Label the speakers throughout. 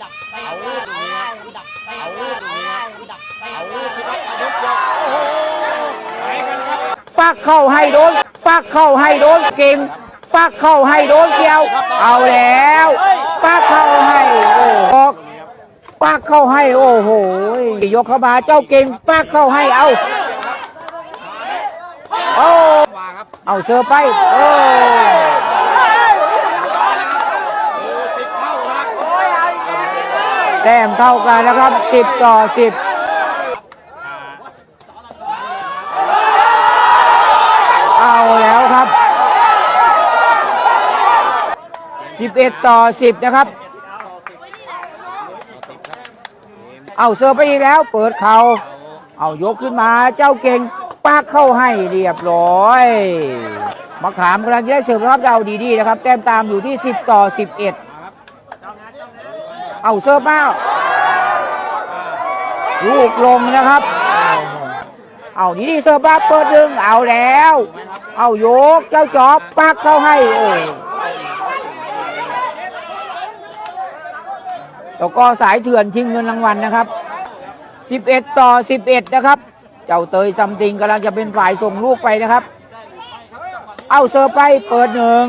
Speaker 1: เอาลูกนี้เอาลูกนี้เอาลูกสิครับอายุเดียวโอ้โหไปกันครับ
Speaker 2: ปักเข้าให้โดน ปักเข้าให้โดนเก่ง ปักเข้าให้โดนเกี่ยว เอาแล้ว ปักเข้าให้โอ้โหปักเข้าให้โอ้โหยกเข้ามาเจ้าเก่งปักเข้าให้เอาโอ้
Speaker 1: ว่า
Speaker 2: เอาเสือไปโอ้
Speaker 1: สิบเท่าครับ
Speaker 2: แต้มเท่ากันนะครับสิบต่อสิบเอาแล้วครับสิบเอ็ดต่อสิบนะครับ เอาเสิร์ฟไปอีกแล้ว เปิดเขา เอายกขึ้นมาเจ้าเก่งปากเข้าให้เรียบร้อยมะขามกำลังจะได้เสิร์ฟรับเดาดีๆนะครับ แต้มตามอยู่ที่ 10 ต่อ 11 เอาเสิร์ฟมาลูกลงนะครับ เอาดีๆเสิร์ฟมาเปิดดึงเอาแล้ว เอายกเจ้าจอบปากเข้าให้โอ้แล้วก็สายเถื่อนชิงเงินรางวัลนะครับ 11 ต่อ 11 นะครับ เจ้าเตยซัมติงกำลังจะเป็นฝ่ายส่งลูกไปนะครับ เอาเซอร์ไปเปิดหนึ่ง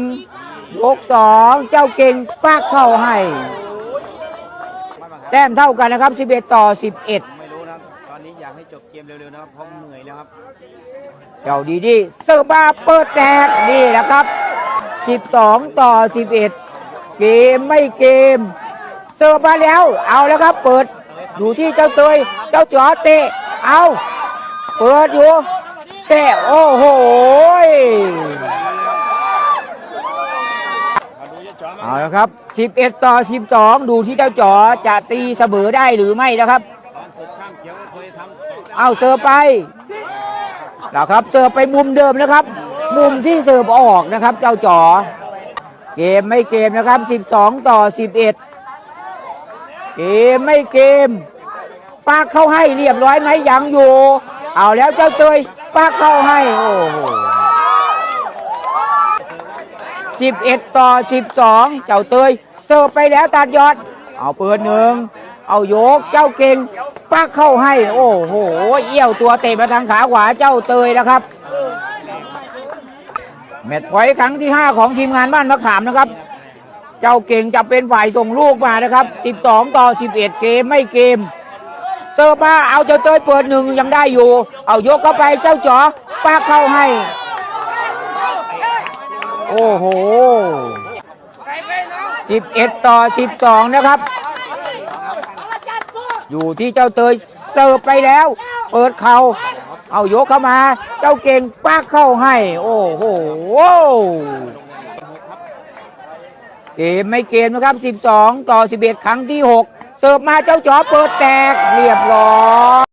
Speaker 2: ยกสอง เจ้าเก่งปากเข้าให้ แต้มเท่ากันนะครับ 11 ต่อ 11
Speaker 1: ไม่รู้นะครับ ตอนนี้อยากให้จบเกมเร็วๆนะครับเพราะเหนื่อยแล้วครับ
Speaker 2: เจ้าดีดีๆเซอร์ฟมาเปิดแจกนี่แหละครับ 12 ต่อ 11 เกมไม่เกมเสิร์ฟมาแล้ว เอาแล้วครับ เปิดอยู่ที่เจ้าเตยเจ้าจ๋อเตะ เอา เปิดอยู่ เตะ โอ้โหย เอาแล้วครับ11 ต่อ 12 ดูที่เจ้าจ๋อจะตีเสมอได้หรือไม่นะครับ
Speaker 1: ตอา
Speaker 2: เอาเสิร์ฟไปแล้วครับเสิร์ฟไปมุมเดิมนะครับ มุมที่เสิร์ฟออกนะครับ เจ้าจ๋อเกมไม่เกมนะครับ 12 ต่อ 11 เกมไม่เกมปากเข้าให้เรียบร้อยไหมยังอยู่ เอาแล้วเจ้าเตยปากเข้าให้ โอ้โห 11 ต่อ 12 เจ้าเตยเสิร์ฟไปแล้วตัดยอด เอาเปิดหนึ่ง เอาโยกเจ้าเก่งปักเข้าให้ โอ้โห เอี้ยวตัวเตะมาทางขาขวาเจ้าเตยนะครับ แมตช์พอยต์ครั้งที่ 5 ของทีมงานบ้านมะขามนะครับ เจ้าเก่งจะเป็นฝ่ายส่งลูกมานะครับ 12 ต่อ 11 เกมไม่เกมเซอร์มาเอาเจ้าเตยเปิดหนึ่งยังได้อยู่ เอายกเข้าไปเจ้าจ๋อปากเข้าให้ โอ้โห11ต่อ12นะครับ อยู่ที่เจ้าเตยเสิร์ฟไปแล้ว เปิดเขาเอายกเข้ามา เจ้าเก่งปากเข้าให้ โอ้โหเกมไม่เกมนะครับ 12 ต่อ 11 ครั้งที่ 6 เสิร์ฟมาเจ้าจอเปิดแตกเรียบร้อย